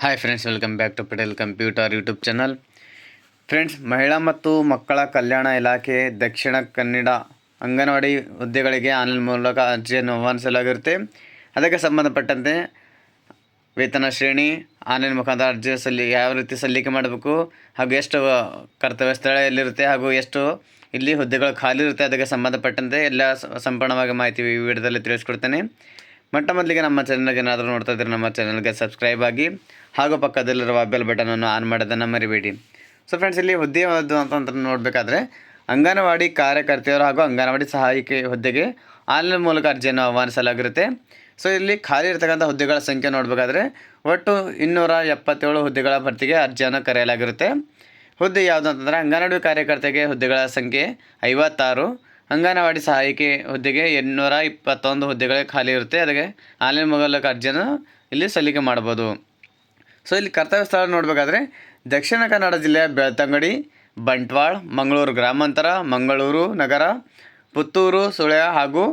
Hi friends welcome back to Patel computer YouTube channel friends ಮಹಿಳಾ ಮತ್ತು ಮಕ್ಕಳ ಕಲ್ಯಾಣ ಇಲಾಖೆ ದಕ್ಷಿಣ ಕನ್ನಡ ಅಂಗನವಾಡಿ ಹುದ್ದೆಗಳಿಗೆ ಆನ್ಲೈನ್ ಮೂಲಕ ಅರ್ಜಿಯನ್ನು ಆಹ್ವಾನಿಸಲಾಗಿರುತ್ತೆ ಅದಕ್ಕೆ ಸಂಬಂಧಪಟ್ಟಂತೆ ವೇತನ ಶ್ರೇಣಿ ಆನ್ಲೈನ್ ಮುಖಾಂತರ ಅರ್ಜಿ ಸಲ್ಲಿ, ಯಾವ ರೀತಿ ಸಲ್ಲಿಕೆ ಮಾಡಬೇಕು ಹಾಗೂ ಎಷ್ಟು ಕರ್ತವ್ಯ ಸ್ಥಳ ಎಲ್ಲಿರುತ್ತೆ ಹಾಗೂ ಎಷ್ಟು ಇಲ್ಲಿ ಹುದ್ದೆಗಳು ಖಾಲಿ ಇರುತ್ತೆ ಅದಕ್ಕೆ ಸಂಬಂಧಪಟ್ಟಂತೆ ಎಲ್ಲ ಸಂಪೂರ್ಣವಾಗಿ ಮಾಹಿತಿ ಈ ವಿಡಿಯೋದಲ್ಲಿ ತಿಳಿಸ್ಕೊಡ್ತೇನೆ. ಮೊಟ್ಟ ಮೊದಲಿಗೆ ನಮ್ಮ ಚಾನಲ್ಗೆ ಏನಾದರೂ ನೋಡ್ತಾ ಇದ್ದರೆ ನಮ್ಮ ಚಾನಲ್ಗೆ ಸಬ್ಸ್ಕ್ರೈಬ್ ಆಗಿ. ಹಾಗೂ ಪಕ್ಕದಲ್ಲಿರುವ ಬೆಲ್ ಬಟನನ್ನು ಆನ್ ಮಾಡೋದನ್ನು ಮರಿಬೇಡಿ. ಸೊ ಫ್ರೆಂಡ್ಸ್ ಇಲ್ಲಿ ಹುದ್ದೆ ಯಾವುದು ಅಂತ ನೋಡಬೇಕಾದ್ರೆ, ಅಂಗನವಾಡಿ ಕಾರ್ಯಕರ್ತೆಯರು ಹಾಗೂ ಅಂಗನವಾಡಿ ಸಹಾಯಕಿ ಹುದ್ದೆಗೆ ಆನ್ಲೈನ್ ಮೂಲಕ ಅರ್ಜಿಯನ್ನು ಆಹ್ವಾನಿಸಲಾಗಿರುತ್ತೆ. ಸೊ ಇಲ್ಲಿ ಖಾಲಿ ಇರತಕ್ಕಂಥ ಹುದ್ದೆಗಳ ಸಂಖ್ಯೆ ನೋಡಬೇಕಾದ್ರೆ, ಒಟ್ಟು ಇನ್ನೂರ ಎಪ್ಪತ್ತೇಳು ಹುದ್ದೆಗಳ ಭರ್ತಿಗೆ ಅರ್ಜಿಯನ್ನು ಕರೆಯಲಾಗಿರುತ್ತೆ. ಹುದ್ದೆ ಯಾವುದು ಅಂತಂದರೆ, ಅಂಗನವಾಡಿ ಕಾರ್ಯಕರ್ತೆಗೆ ಹುದ್ದೆಗಳ ಸಂಖ್ಯೆ ಐವತ್ತಾರು, ಅಂಗನವಾಡಿ ಸಹಾಯಕಿ ಹುದ್ದೆಗೆ ಎಂಟುನೂರ ಇಪ್ಪತ್ತೊಂದು ಹುದ್ದೆಗಳೇ ಖಾಲಿ ಇರುತ್ತೆ. ಅದಕ್ಕೆ ಆನ್ಲೈನ್ ಮೂಲಕ ಅರ್ಜಿಯನ್ನು ಇಲ್ಲಿ ಸಲ್ಲಿಕೆ ಮಾಡ್ಬೋದು. ಸೊ ಇಲ್ಲಿ ಕರ್ತವ್ಯ ಸ್ಥಳ ನೋಡಬೇಕಾದ್ರೆ ದಕ್ಷಿಣ ಕನ್ನಡ ಜಿಲ್ಲೆಯ ಬೆಳ್ತಂಗಡಿ, ಬಂಟ್ವಾಳ, ಮಂಗಳೂರು ಗ್ರಾಮಾಂತರ, ಮಂಗಳೂರು ನಗರ, ಪುತ್ತೂರು, ಸುಳ್ಯ ಹಾಗೂ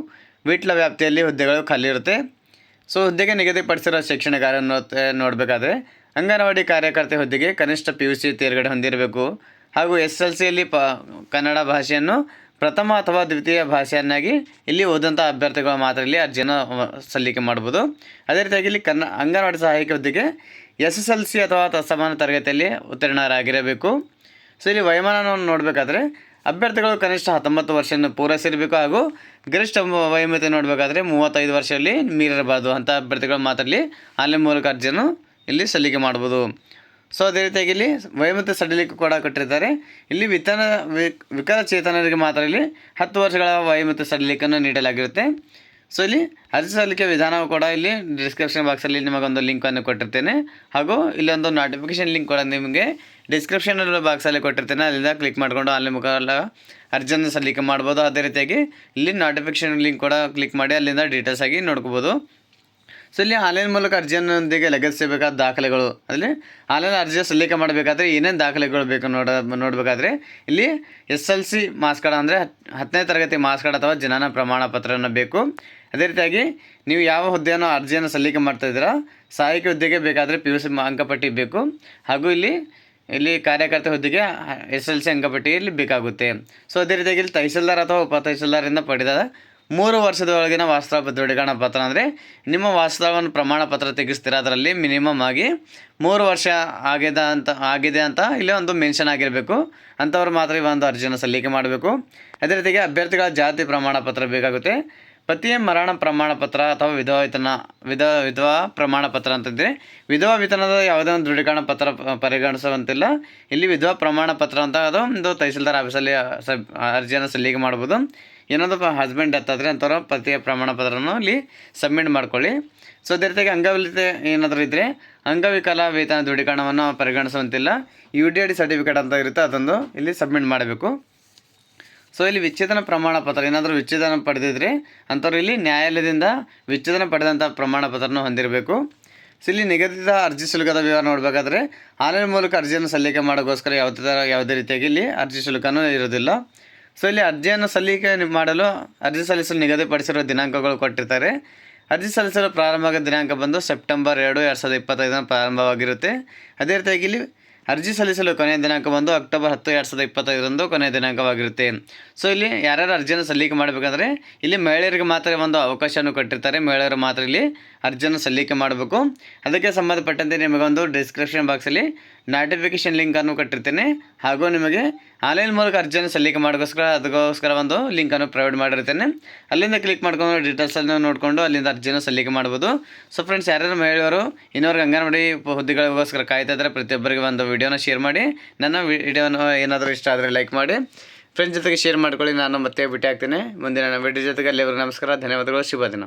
ವಿಟ್ಲ ವ್ಯಾಪ್ತಿಯಲ್ಲಿ ಹುದ್ದೆಗಳು ಖಾಲಿ ಇರುತ್ತೆ. ಸೊ ಹುದ್ದೆಗೆ ನಿಗದಿಪಡಿಸಿರೋ ಶಿಕ್ಷಣ ಕಾರ್ಯ ನೋಡಬೇಕಾದ್ರೆ ಅಂಗನವಾಡಿ ಕಾರ್ಯಕರ್ತೆ ಹುದ್ದೆಗೆ ಕನಿಷ್ಠ ಪಿ ಯು ಸಿ ತೇರ್ಗಡೆ ಹೊಂದಿರಬೇಕು. ಹಾಗೂ ಎಸ್ ಎಲ್ ಸಿಯಲ್ಲಿ ಪ, ಕನ್ನಡ ಭಾಷೆಯನ್ನು ಪ್ರಥಮ ಅಥವಾ ದ್ವಿತೀಯ ಭಾಷೆಯನ್ನಾಗಿ ಇಲ್ಲಿ ಓದಂಥ ಅಭ್ಯರ್ಥಿಗಳು ಮಾತ್ರ ಇಲ್ಲಿ ಅರ್ಜಿಯನ್ನು ಸಲ್ಲಿಕೆ ಮಾಡ್ಬೋದು. ಅದೇ ರೀತಿಯಾಗಿ ಇಲ್ಲಿ ಕನ್ನ ಅಂಗನವಾಡಿ ಸಹಾಯಕ ಹುದ್ದೆಗೆ ಎಸ್ ಎಸ್ ಎಲ್ ಸಿ ಅಥವಾ ತತ್ಸಮಾನ ತರಗತಿಯಲ್ಲಿ ಉತ್ತೀರ್ಣರಾಗಿರಬೇಕು. ಸೊ ಇಲ್ಲಿ ವಯೋಮಾನವನ್ನು ನೋಡಬೇಕಾದ್ರೆ ಅಭ್ಯರ್ಥಿಗಳು ಕನಿಷ್ಠ ಹತ್ತೊಂಬತ್ತು ವರ್ಷವನ್ನು ಪೂರೈಸಿರಬೇಕು ಹಾಗೂ ಗರಿಷ್ಠ ವಯಮತೆ ನೋಡಬೇಕಾದ್ರೆ ಮೂವತ್ತೈದು ವರ್ಷದಲ್ಲಿ ಮೀರಿರಬಾರ್ದು ಅಂಥ ಅಭ್ಯರ್ಥಿಗಳು ಮಾತ್ರ ಇಲ್ಲಿ ಆನ್ಲೈನ್ ಮೂಲಕ ಅರ್ಜಿಯನ್ನು ಇಲ್ಲಿ ಸಲ್ಲಿಕೆ ಮಾಡ್ಬೋದು. ಸೊ ಅದೇ ರೀತಿಯಾಗಿ ಇಲ್ಲಿ ವಯೋಮಿತಿ ಸಡಿಲಿಕೆ ಕೂಡ ಕೊಟ್ಟಿರ್ತಾರೆ. ಇಲ್ಲಿ ವಿತನ ವಿಕಲಚೇತನರಿಗೆ ಮಾತ್ರ ಇಲ್ಲಿ ಹತ್ತು ವರ್ಷಗಳ ವಯೋಮಿತಿ ಸಡಿಲಿಕೆಯನ್ನು ನೀಡಲಾಗಿರುತ್ತೆ. ಸೊ ಇಲ್ಲಿ ಅರ್ಜಿ ಸಲ್ಲಿಕೆ ವಿಧಾನವು ಕೂಡ ಇಲ್ಲಿ ಡಿಸ್ಕ್ರಿಪ್ಷನ್ ಬಾಕ್ಸಲ್ಲಿ ನಿಮಗೊಂದು ಲಿಂಕನ್ನು ಕೊಟ್ಟಿರ್ತೇನೆ. ಹಾಗೂ ಇಲ್ಲೊಂದು ನೋಟಿಫಿಕೇಶನ್ ಲಿಂಕ್ ಕೂಡ ನಿಮಗೆ ಡಿಸ್ಕ್ರಿಪ್ಷನ್ ಬಾಕ್ಸಲ್ಲಿ ಕೊಟ್ಟಿರ್ತೇನೆ. ಅಲ್ಲಿಂದ ಕ್ಲಿಕ್ ಮಾಡಿಕೊಂಡು ಅಲ್ಲಿ ಮುಖಾಂತರ ಅರ್ಜಿಯನ್ನು ಸಲ್ಲಿಕೆ ಮಾಡ್ಬೋದು. ಅದೇ ರೀತಿಯಾಗಿ ಇಲ್ಲಿ ನೋಟಿಫಿಕೇಶನ್ ಲಿಂಕ್ ಕೂಡ ಕ್ಲಿಕ್ ಮಾಡಿ ಅಲ್ಲಿಂದ ಡೀಟೇಲ್ಸ್ ಆಗಿ ನೋಡ್ಕೋಬೋದು. ಸೊ ಇಲ್ಲಿ ಆನ್ಲೈನ್ ಮೂಲಕ ಅರ್ಜಿಯನ್ನೊಂದಿಗೆ ಲಗತ್ತಿಸಬೇಕಾದ ದಾಖಲೆಗಳು ಅಲ್ಲಿ ಆನ್ಲೈನ್ ಅರ್ಜಿ ಸಲ್ಲಿಕೆ ಮಾಡಬೇಕಾದ್ರೆ ಏನೇನು ದಾಖಲೆಗಳು ಬೇಕು ನೋಡ, ನೋಡಬೇಕಾದ್ರೆ ಇಲ್ಲಿ ಎಸ್ ಎಲ್ ಸಿ ಮಾಸ್ ಅಂದರೆ ಹತ್ತನೇ ತರಗತಿ ಮಾಸ್ಕಾರ್ಡ್ ಕಾರ್ಡ್ ಅಥವಾ ಜನನ ಪ್ರಮಾಣ ಪತ್ರವನ್ನು ಬೇಕು. ಅದೇ ರೀತಿಯಾಗಿ ನೀವು ಯಾವ ಹುದ್ದೆಯನ್ನು, ಅರ್ಜಿಯನ್ನು ಸಲ್ಲಿಕೆ ಮಾಡ್ತಾ ಇದ್ದೀರಾ, ಸಹಾಯಕ ಹುದ್ದೆಗೆ ಬೇಕಾದರೆ ಪಿ ಯು ಸಿ ಅಂಕಪಟ್ಟಿ ಬೇಕು. ಹಾಗೂ ಇಲ್ಲಿ ಇಲ್ಲಿ ಕಾರ್ಯಕರ್ತ ಹುದ್ದೆಗೆ ಎಸ್ ಎಲ್ ಸಿ ಅಂಕಪಟ್ಟಿ ಇಲ್ಲಿ ಬೇಕಾಗುತ್ತೆ. ಸೊ ಅದೇ ರೀತಿಯಾಗಿ ಇಲ್ಲಿ ತಹಸೀಲ್ದಾರ್ ಅಥವಾ ಉಪ ತಹಸೀಲ್ದಾರಿಂದ ಪಡೆದ ಮೂರು ವರ್ಷದ ಒಳಗಿನ ವಾಸ್ತವ ದೃಢೀಕರಣ ಪತ್ರ ಅಂದರೆ, ನಿಮ್ಮ ವಾಸ್ತವವನ್ನು ಪ್ರಮಾಣ ಪತ್ರ ತೆಗೆಸ್ತೀರ. ಅದರಲ್ಲಿ ಮಿನಿಮಮ್ ಆಗಿ ಮೂರು ವರ್ಷ ಆಗಿದೆ ಅಂತ ಆಗಿದೆ ಅಂತ ಇಲ್ಲಿ ಒಂದು ಮೆನ್ಷನ್ ಆಗಿರಬೇಕು. ಅಂಥವ್ರು ಮಾತ್ರ ಈ ಒಂದು ಅರ್ಜಿಯನ್ನು ಸಲ್ಲಿಕೆ ಮಾಡಬೇಕು. ಅದೇ ರೀತಿಗೆ ಅಭ್ಯರ್ಥಿಗಳ ಜಾತಿ ಪ್ರಮಾಣ ಪತ್ರ ಬೇಕಾಗುತ್ತೆ. ಪತಿಯ ಮರಣ ಪ್ರಮಾಣ ಪತ್ರ ಅಥವಾ ವಿಧವಾ ವೇತನ ವಿಧ ವಿಧವಾ ಪ್ರಮಾಣ ಪತ್ರ ಅಂತಂದರೆ ವಿಧವಾ ವೇತನದ ಯಾವುದೇ ಒಂದು ದೃಢೀಕರಣ ಪತ್ರ ಪರಿಗಣಿಸುವಂತಿಲ್ಲ. ಇಲ್ಲಿ ವಿಧವಾ ಪ್ರಮಾಣ ಪತ್ರ ಅಂತ ಅದು ಒಂದು ತಹಸೀಲ್ದಾರ್ ಆಫೀಸಲ್ಲಿ ಸಬ್ ಅರ್ಜಿಯನ್ನು ಸಲ್ಲಿಕೆ ಮಾಡ್ಬೋದು. ಏನಾದರೂ ಹಸ್ಬೆಂಡ್ ಡೆತ್ ಆದರೆ ಪತಿಯ ಪ್ರಮಾಣ ಪತ್ರವನ್ನು ಇಲ್ಲಿ ಸಬ್ಮಿಟ್ ಮಾಡ್ಕೊಳ್ಳಿ. ಸೊ ಅದೇ ರೀತಿಯಾಗಿ ಅಂಗವಿಕಲತೆ ಏನಾದರೂ ಇದ್ದರೆ ಅಂಗವಿಕಲ ವೇತನ ದೃಢೀಕರಣವನ್ನು ಪರಿಗಣಿಸುವಂತಿಲ್ಲ. ಯು ಡಿ ಡಿ ಸರ್ಟಿಫಿಕೇಟ್ ಅಂತ ಇರುತ್ತೆ, ಅದೊಂದು ಇಲ್ಲಿ ಸಬ್ಮಿಟ್ ಮಾಡಬೇಕು. ಸೊ ಇಲ್ಲಿ ವಿಚ್ಛೇದನ ಪ್ರಮಾಣ ಪತ್ರ, ಏನಾದರೂ ವಿಚ್ಛೇದನ ಪಡೆದಿದ್ರೆ ಅಂಥವ್ರು ಇಲ್ಲಿ ನ್ಯಾಯಾಲಯದಿಂದ ವಿಚ್ಛೇದನ ಪಡೆದಂಥ ಪ್ರಮಾಣ ಪತ್ರನ ಹೊಂದಿರಬೇಕು. ಸೊ ಇಲ್ಲಿ ನಿಗದಿತ ಅರ್ಜಿ ಶುಲ್ಕದ ವಿವರ ನೋಡಬೇಕಾದ್ರೆ ಆನ್ಲೈನ್ ಮೂಲಕ ಅರ್ಜಿಯನ್ನು ಸಲ್ಲಿಕೆ ಮಾಡೋಕ್ಕೋಸ್ಕರ ಯಾವುದೇ ಥರ ಯಾವುದೇ ರೀತಿಯಾಗಿ ಇಲ್ಲಿ ಅರ್ಜಿ ಶುಲ್ಕನೂ ಇರೋದಿಲ್ಲ ಸೊ ಇಲ್ಲಿ ಅರ್ಜಿಯನ್ನು ಸಲ್ಲಿಕೆ ಮಾಡಲು, ಅರ್ಜಿ ಸಲ್ಲಿಸಲು ನಿಗದಿಪಡಿಸಿರುವ ದಿನಾಂಕಗಳು ಕೊಟ್ಟಿರ್ತಾರೆ. ಅರ್ಜಿ ಸಲ್ಲಿಸಲು ಪ್ರಾರಂಭ ದಿನಾಂಕ ಬಂದು ಸೆಪ್ಟೆಂಬರ್ ಎರಡು ಎರಡು ಸಾವಿರದ ಇಪ್ಪತ್ತೈದನ ಪ್ರಾರಂಭವಾಗಿರುತ್ತೆ. ಅದೇ ರೀತಿಯಾಗಿ ಇಲ್ಲಿ ಅರ್ಜಿ ಸಲ್ಲಿಸಲು ಕೊನೆಯ ದಿನಾಂಕ ಬಂದು ಅಕ್ಟೋಬರ್ ಹತ್ತು, ಎರಡು ಸಾವಿರದ ಇಪ್ಪತ್ತೈದರಂದು ಕೊನೆಯ ದಿನಾಂಕವಾಗಿರುತ್ತೆ. ಸೊ ಇಲ್ಲಿ ಯಾರ್ಯಾರು ಅರ್ಜಿಯನ್ನು ಸಲ್ಲಿಕೆ ಮಾಡಬೇಕಂದ್ರೆ, ಇಲ್ಲಿ ಮಹಿಳೆಯರಿಗೆ ಮಾತ್ರ ಒಂದು ಅವಕಾಶವನ್ನು ಕೊಟ್ಟಿರ್ತಾರೆ. ಮಹಿಳೆಯರು ಮಾತ್ರ ಇಲ್ಲಿ ಅರ್ಜಿಯನ್ನು ಸಲ್ಲಿಕೆ ಮಾಡಬೇಕು. ಅದಕ್ಕೆ ಸಂಬಂಧಪಟ್ಟಂತೆ ನಿಮಗೊಂದು ಡಿಸ್ಕ್ರಿಪ್ಷನ್ ಬಾಕ್ಸಲ್ಲಿ ನೋಟಿಫಿಕೇಶನ್ ಲಿಂಕನ್ನು ಕೊಟ್ಟಿರ್ತೇನೆ. ಹಾಗೂ ನಿಮಗೆ ಆನ್ಲೈನ್ ಮೂಲಕ ಅರ್ಜಿಯನ್ನು ಸಲ್ಲಿಕೆ ಮಾಡೋಕ್ಕೋಸ್ಕರ ಅದಕ್ಕೋಸ್ಕರ ಒಂದು ಲಿಂಕನ್ನು ಪ್ರೊವೈಡ್ ಮಾಡಿರ್ತೇನೆ. ಅಲ್ಲಿಂದ ಕ್ಲಿಕ್ ಮಾಡ್ಕೊಂಡು ಡೀಟೇಲ್ಸನ್ನು ನೋಡಿಕೊಂಡು ಅಲ್ಲಿಂದ ಅರ್ಜಿಯನ್ನು ಸಲ್ಲಿಕೆ ಮಾಡ್ಬೋದು. ಸೊ ಫ್ರೆಂಡ್ಸ್ ಯಾರ್ಯಾರು ಮಹಿಳೆಯರು ಇನ್ನೋರ್ಗೆ ಅಂಗನವಾಡಿ ಹುದ್ದೆಗಳಿಗೋಸ್ಕರ ಕಾಯ್ತಾ ಇದ್ದರೆ, ಪ್ರತಿಯೊಬ್ಬರಿಗೆ ಒಂದು ವಿಡಿಯೋನ ಶೇರ್ ಮಾಡಿ. ನನ್ನ ವಿಡಿಯೋನ ಏನಾದರೂ ಇಷ್ಟ ಆದರೆ ಲೈಕ್ ಮಾಡಿ. ಫ್ರೆಂಡ್ಸ್ ಜೊತೆಗೆ ಶೇರ್ ಮಾಡ್ಕೊಳ್ಳಿ. ನಾನು ಮತ್ತೆ ಭೇಟಿ ಆಗ್ತೀನಿ ಮುಂದಿನ ವಿಡಿಯೋ ಜೊತೆಗೆ ಅಲ್ಲಿವರೆಗೂ ನಮಸ್ಕಾರ. ಧನ್ಯವಾದಗಳು. ಶುಭ ದಿನ.